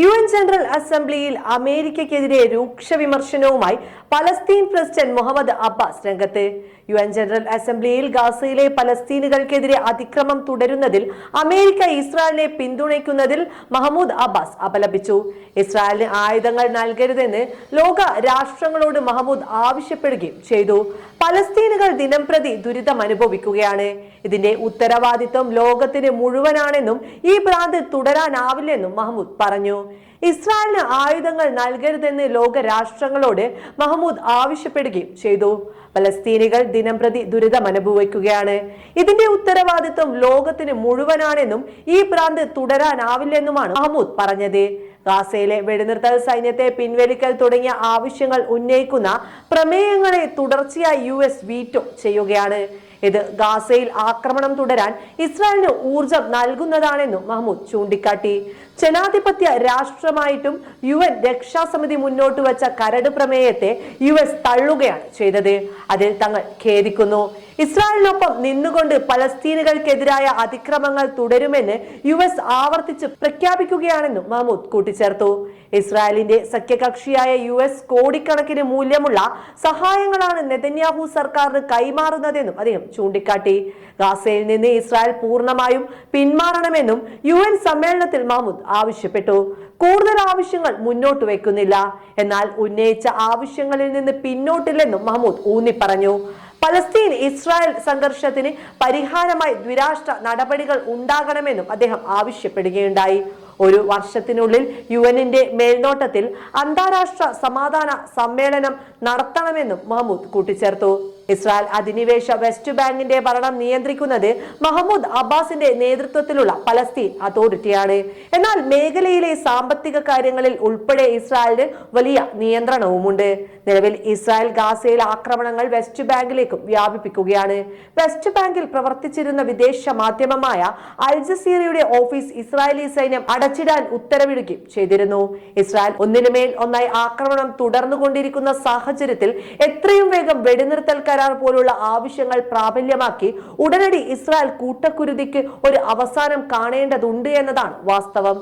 U N general അസംബ്ലിയിൽ അമേരിക്കയ്ക്കെതിരെ രൂക്ഷ വിമർശനവുമായി പലസ്തീൻ പ്രസിഡന്റ് മുഹമ്മദ് അബ്ബാസ് രംഗത്ത്. യു എൻ ജനറൽ അസംബ്ലിയിൽ ഗാസയിലെ പലസ്തീനുകൾക്കെതിരെ അതിക്രമം തുടരുന്നതിൽ അമേരിക്ക ഇസ്രായേലിനെ പിന്തുണയ്ക്കുന്നതിൽ മഹമ്മൂദ് അബ്ബാസ് അപലപിച്ചു. ഇസ്രായേലിന് ആയുധങ്ങൾ നൽകരുതെന്ന് ലോക രാഷ്ട്രങ്ങളോട് മഹമ്മൂദ് ആവശ്യപ്പെടുകയും ചെയ്തു. പലസ്തീനുകൾ ദിനംപ്രതി ദുരിതം അനുഭവിക്കുകയാണ്. ഇതിന്റെ ഉത്തരവാദിത്വം ലോകത്തിന് മുഴുവനാണെന്നും ഈ ഭ്രാന്ത് തുടരാനാവില്ലെന്നും മഹമ്മൂദ് പറഞ്ഞു. ഇസ്രായേലിന് ആയുധങ്ങൾ നൽകരുതെന്ന് ലോക രാഷ്ട്രങ്ങളോട് മഹമ്മൂദ് ആവശ്യപ്പെടുകയും ചെയ്തു. പലസ്തീനികൾ ദിനംപ്രതി ദുരിതം അനുഭവിക്കുകയാണ്. ഇതിന്റെ ഉത്തരവാദിത്വം ലോകത്തിന് മുഴുവനാണെന്നും ഈ ഭ്രാന്ത് തുടരാനാവില്ലെന്നുമാണ് മഹമ്മൂദ് പറഞ്ഞത്. ഗാസയിലെ വെടിനിർത്തൽ സൈന്യത്തെ പിൻവലിക്കൽ തുടങ്ങിയ ആവശ്യങ്ങൾ ഉന്നയിക്കുന്ന പ്രമേയങ്ങളെ തുടർച്ചയായി യു വീറ്റോ ചെയ്യുകയാണ്. ഇത് ഗാസയിൽ ആക്രമണം തുടരാൻ ഇസ്രായേലിന് ഊർജം നൽകുന്നതാണെന്നും മഹ്മൂദ് ചൂണ്ടിക്കാട്ടി. ജനാധിപത്യ രാഷ്ട്രമായിട്ടും യു എൻ രക്ഷാസമിതി മുന്നോട്ട് വച്ച കരട് പ്രമേയത്തെ യു എസ് തള്ളുകയാണ് ചെയ്തത്. അതിൽ തങ്ങൾ ഖേദിക്കുന്നു. ഇസ്രായേലിനൊപ്പം നിന്നുകൊണ്ട് പലസ്തീനുകൾക്കെതിരായ അതിക്രമങ്ങൾ തുടരുമെന്ന് യു എസ് ആവർത്തിച്ച് പ്രഖ്യാപിക്കുകയാണെന്നും മഹ്മൂദ് കൂട്ടിച്ചേർത്തു. ഇസ്രായേലിന്റെ സഖ്യകക്ഷിയായ യു എസ് കോടിക്കണക്കിന് മൂല്യമുള്ള സഹായങ്ങളാണ് നെതന്യാഹു സർക്കാരിന് കൈമാറുന്നതെന്നും അദ്ദേഹം ചൂണ്ടിക്കാട്ടി. ഗാസയിൽ നിന്ന് ഇസ്രായേൽ പൂർണമായും പിന്മാറണമെന്നും യു എൻ സമ്മേളനത്തിൽ മഹ്മൂദ് ആവശ്യപ്പെട്ടു. കൂടുതൽ ആവശ്യങ്ങൾ മുന്നോട്ട് വെക്കുന്നില്ല എന്നാൽ ഉന്നയിച്ച ആവശ്യങ്ങളിൽ നിന്ന് പിന്നോട്ടില്ലെന്നും മഹ്മൂദ് ഊന്നി പറഞ്ഞു പലസ്തീൻ ഇസ്രായേൽ സംഘർഷത്തിന് പരിഹാരമായി ദ്വിരാഷ്ട്ര നടപടികൾ ഉണ്ടാകണമെന്നും അദ്ദേഹം ആവശ്യപ്പെടുകയുണ്ടായി. ഒരു വർഷത്തിനുള്ളിൽ യു എന്നിന്റെ മേൽനോട്ടത്തിൽ അന്താരാഷ്ട്ര സമാധാന സമ്മേളനം നടത്തണമെന്നും മഹമ്മൂദ് കൂട്ടിച്ചേർത്തു. ഇസ്രായേൽ അധിനിവേശ വെസ്റ്റ് ബാങ്കിന്റെ ഭരണം നിയന്ത്രിക്കുന്നത് മഹമ്മൂദ് അബ്ബാസിന്റെ നേതൃത്വത്തിലുള്ള പലസ്തീൻ അതോറിറ്റിയാണ്. എന്നാൽ മേഖലയിലെ സാമ്പത്തിക കാര്യങ്ങളിൽ ഉൾപ്പെടെ ഇസ്രായേലിന് വലിയ നിയന്ത്രണവുമുണ്ട്. നിലവിൽ ഇസ്രായേൽ ഗാസയിൽ ആക്രമണങ്ങൾ വെസ്റ്റ് ബാങ്കിലേക്കും വ്യാപിപ്പിക്കുകയാണ്. വെസ്റ്റ് ബാങ്കിൽ പ്രവർത്തിച്ചിരുന്ന വിദേശ മാധ്യമമായ അൽ ജസീറയുടെ ഓഫീസ് ഇസ്രായേലി സൈന്യം അടച്ചിടാൻ ഉത്തരവിടുകയും ചെയ്തിരുന്നു. ഇസ്രായേൽ ഒന്നിനുമേൽ ഒന്നായി ആക്രമണം തുടർന്നുകൊണ്ടിരിക്കുന്ന സാഹചര്യത്തിൽ എത്രയും വേഗം വെടിനിർത്തൽ കരാർ പോലുള്ള ആവശ്യങ്ങൾ പ്രാബല്യമാക്കി ഉടനടി ഇസ്രായേൽ കൂട്ടക്കുരുതിക്ക് ഒരു അവസാനം കാണേണ്ടതുണ്ട് എന്നതാണ് വാസ്തവം.